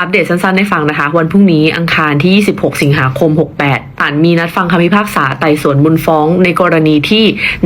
อัปเดตสั้นๆให้ฟังนะคะ วันพรุ่งนี้อังคารที่ 26 สิงหาคม 68ศาลมีนัดฟังคำพิพากษาไต่สวนมูลฟ้อง ในกรณีที่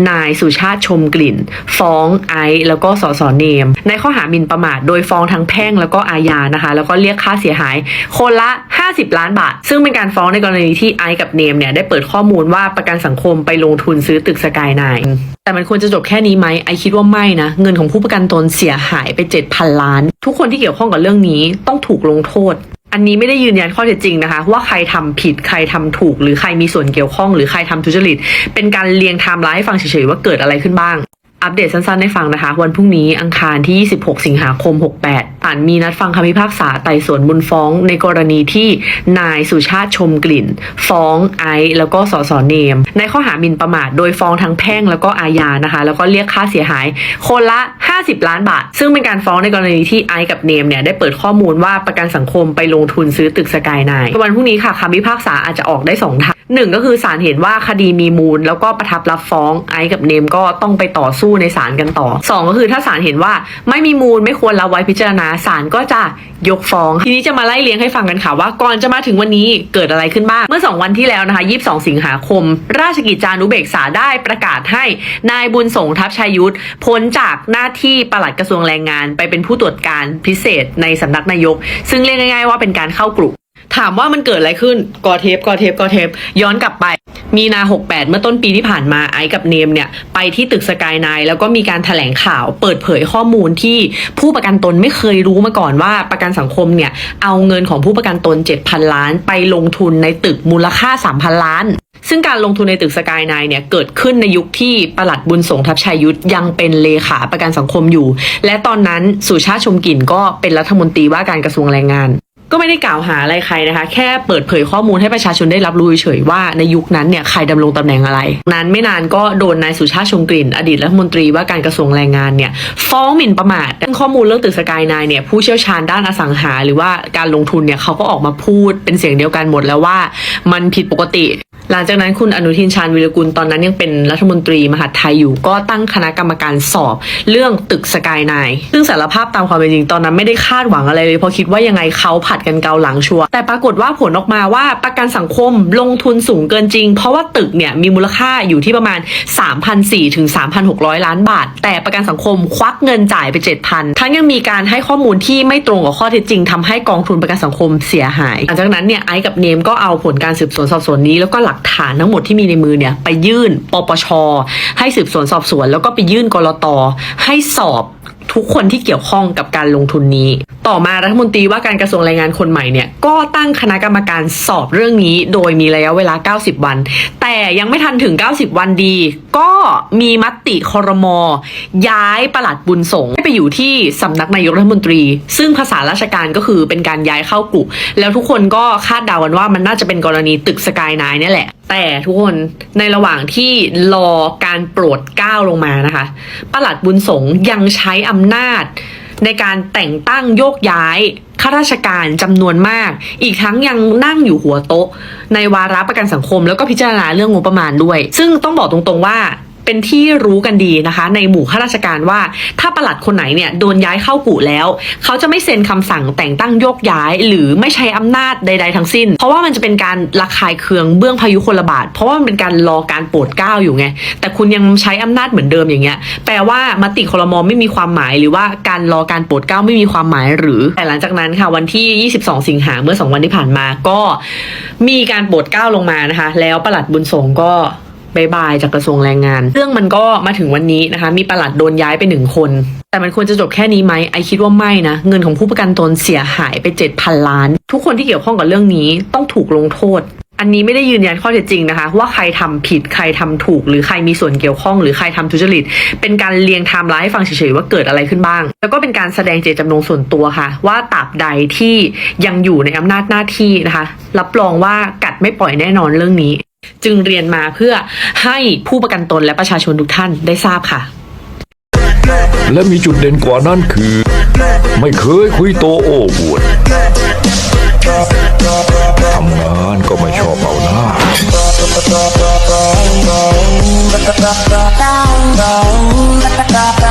นายสุชาติชมกลิ่น ฟ้องไอซ์แล้วก็สสเนม ในข้อหาหมิ่นประมาทโดยฟ้องทั้งแพ่งแล้วก็อาญานะคะ แล้วก็เรียกค่าเสียหายคนละ 50 ล้านบาท ซึ่งเป็นการฟ้องในกรณีที่ไอซ์กับเนมเนี่ยได้เปิดข้อมูลว่าประกันสังคมไปลงทุนซื้อตึกสกายไนน์แต่มันควรจะจบแค่นี้ไหมไอซ์คิดว่าไม่นะเงินของผู้ประกันตนเสียหายไป7,000ล้าน ทุกคนที่เกี่ยวข้องกับเรื่องนี้ต้องถูกลงโทษ อันนี้ไม่ได้ยืนยันข้อเท็จจริงนะคะ ว่าใครทำผิดใครทำถูก หรือใครมีส่วนเกี่ยวข้อง หรือใครทำทุจริต เป็นการเรียงไทม์ไลน์ให้ฟังเฉยๆว่าเกิดอะไรขึ้นบ้าง อัปเดตสั้นๆให้ฟังนะคะ วันพรุ่งนี้อังคารที่ 26 สิงหาคม 68ศาลมีนัดฟังคำพิพากษาไต่สวนมูลฟ้อง ในกรณีที่นายสุชาติชมกลิ่น ฟ้องไอซ์แล้วก็สสเนม ในข้อหาหมิ่นประมาทโดยฟ้องทั้งแพ่งแล้วก็อาญานะคะ แล้วก็เรียกค่าเสียหายคนละ 50 ล้านบาท ซึ่งเป็นการฟ้องในกรณีที่ไอซ์กับเนมเนี่ยได้เปิดข้อมูลว่าประกันสังคมไปลงทุนซื้อตึกสกายไนน์วันพรุ่งนี้ค่ะคำพิพากษาอาจจะออกได้สองทาง หนึ่งก็คือศาลเห็นว่าคดีมีมูล แล้วก็ประทับรับฟ้องไอซ์กับเนมก็ต้องไปต่อสู้ในศาลกันต่อสองก็คือถ้าศาลเห็นว่าไม่มีมูลไม่ควรรับไว้พิจารณาศาลก็จะยกฟ้อง ทีนี้จะมาไล่เลี้ยงให้ฟังกันค่ะว่าก่อนจะมาถึงวันนี้เกิดอะไรขึ้นบ้าง เมื่อ 2 วันที่แล้วนะคะ 22 สิงหาคม ราชกิจจานุเบกษาได้ประกาศให้นายบุญสงทัพชัยยุทธพ้นจากหน้าที่ปลัดกระทรวงแรงงาน ไปเป็นผู้ตรวจการพิเศษในสำนักนายก ซึ่งเรียกง่ายๆว่าเป็นการเข้ากลุ่ม ถามว่ามันเกิดอะไรขึ้นกอเทปกอเทปกอเทปย้อนกลับไป มีนา 68 เมื่อต้นปีที่ผ่านมาไอซ์กับเนมเนี่ย ไปที่ตึกสกายไนแล้วก็มีการถแถลงข่าวเปิดเผยข้อมูลที่ผู้ประกันตนไม่เคยรู้มาก่อนว่าประกันสังคมเนี่ย เอาเงินของผู้ประกันตน 7,000 ล้าน ไปลงทุนในตึกมูลค่า 3,000 ล้านซึ่งการลงทุนในตึกสกายไนเนี่ยเกิดขึ้นในยุคที่ประหลัดบุญสงทัพชัยยุทธยังเป็นเลขาประกันสังคมอยู่ และตอนนั้นสุชาติชมกลิ่นก็เป็นรัฐมนตรีว่าการกระทรวงแรงงาน ก็ไม่ได้กล่าวหาอะไรใครนะคะ แค่เปิดเผยข้อมูลให้ประชาชนได้รับรู้เฉยๆว่าในยุคนั้นเนี่ยใครดำรงตำแหน่งอะไร นั้นไม่นานก็โดนนายสุชาติชมกลิ่น อดีตรัฐมนตรีว่าการกระทรวงแรงงานเนี่ยฟ้องหมิ่นประมาทข้อมูลเรื่องตึกสกายนายเนี่ยผู้เชี่ยวชาญด้านอสังหา หรือว่าการลงทุนเนี่ยเขาก็ออกมาพูดเป็นเสียงเดียวกันหมดแล้วว่า มันผิดปกติ หลังจากนั้นคุณอนุทินชาญวิรกุลตอนนั้นยังเป็นรัฐมนตรีมหาดไทยอยู่ ก็ตั้งคณะกรรมการสอบเรื่องตึกสกายไนซึ่งสารภาพตามความเป็นจริงตอนนั้นไม่ได้คาดหวังอะไรเลยเพราะคิดว่ายังไงเขาผัดกันเกาหลังชัวร์แต่ปรากฏว่าผลออกมาว่าประกันสังคมลงทุนสูงเกินจริง เพราะว่าตึกเนี่ยมีมูลค่าอยู่ที่ประมาณ 3,400ถึง3,600 ล้านบาท แต่ประกันสังคมควักเงินจ่ายไป 7,000 ทั้งยังมีการให้ข้อมูลที่ไม่ตรงกับข้อเท็จจริงทำให้กองทุนประกันสังคมเสียหายหลังจากนั้นเนี่ยไอซ์กับเนมก็เอาผลการสืบสวนสอบสวนนี้แล้วก็หลักฐานทั้งหมดที่มีในมือเนี่ยไปยื่นปปช ให้สืบสวนสอบสวน แล้วก็ไปยื่นกรตให้สอบทุกคนที่เกี่ยวข้องกับการลงทุนนี้ ต่อมารัฐมนตรีว่าการกระทรวงแรงงานคนใหม่เนี่ยก็ตั้งคณะกรรมการสอบเรื่องนี้ โดยมีระยะเวลา 90 วัน แต่ยังไม่ทันถึง 90 วันดี ก็ มีมติคอรมอย้ายประหลัดบุญสงให้ไปอยู่ที่สำนักนายกรัฐมนตรี ซึ่งภาษาราชการก็คือเป็นการย้ายเข้ากลุ่มแล้วทุกคนก็คาดเดากันว่ามันน่าจะเป็นกรณีตึกสกายไนเนี่แหละ แต่ทุกคนในระหว่างที่รอการโปรดเกล้าลงมานะคะประหลัดบุญสงยังใช้อำนาจในการแต่งตั้งโยกย้ายข้าราชการจำนวนมาก อีกทั้งยังนั่งอยู่หัวโต๊ะ ในวาระประกันสังคมแล้วก็พิจารณาเรื่องงบประมาณด้วย ซึ่งต้องบอกตรงๆว่า เป็นที่รู้กันดีนะคะ ในหมู่ข้าราชการว่า ถ้าประหลัดคนไหนเนี่ยโดนย้ายเข้ากู่แล้ว เขาจะไม่เซ็นคำสั่งแต่งตั้งโยกย้าย หรือไม่ใช้อำนาจใด ๆ ทั้งสิ้น เพราะว่ามันจะเป็นการระคายเคืองเบื้องพายุคนละบาท เพราะว่ามันเป็นการรอการโปรดเกล้าอยู่ไง แต่คุณยังใช้อำนาจเหมือนเดิมอย่างเงี้ย แปลว่ามติคลมไม่มีความหมายหรือว่าการรอการโปรดเกล้าไม่มีความหมายหรือ แต่หลังจากนั้นค่ะวันที่ 22 สิงหาเมื่อ 2 วันที่ผ่านมาก็มีการโปรดเกล้าลงมานะคะ แล้วประหลัดบุญสงก็ บายบายจากกระทรวงแรงงาน เรื่องมันก็มาถึงวันนี้นะคะ มีประหลัดโดนย้ายไปหนึ่งคน แต่มันควรจะจบแค่นี้ไหมไอคิดว่าไม่นะ เงินของผู้ประกันตนเสียหายไป 7,000 ล้าน ทุกคนที่เกี่ยวข้องกับเรื่องนี้ต้องถูกลงโทษอันนี้ไม่ได้ยืนยันข้อเท็จจริงนะคะ ว่าใครทำผิดใครทำถูก หรือใครมีส่วนเกี่ยวข้อง หรือใครทำทุจริต เป็นการเรียงไทม์ไลน์ให้ฟังเฉยๆว่าเกิดอะไรขึ้นบ้าง แล้วก็เป็นการแสดงเจตจำนงส่วนตัวค่ะ ว่าตราบใดที่ยังอยู่ในอำนาจหน้าที่นะคะ รับรองว่ากัดไม่ปล่อยแน่นอนเรื่องนี้ จึงเรียนมาเพื่อให้ผู้ประกันตนและประชาชนทุกท่านได้ทราบค่ะ และมีจุดเด่นกว่านั้นคือ ไม่เคยคุยโตโอ้อวดทำงานก็ไม่ชอบเอาหน้า down,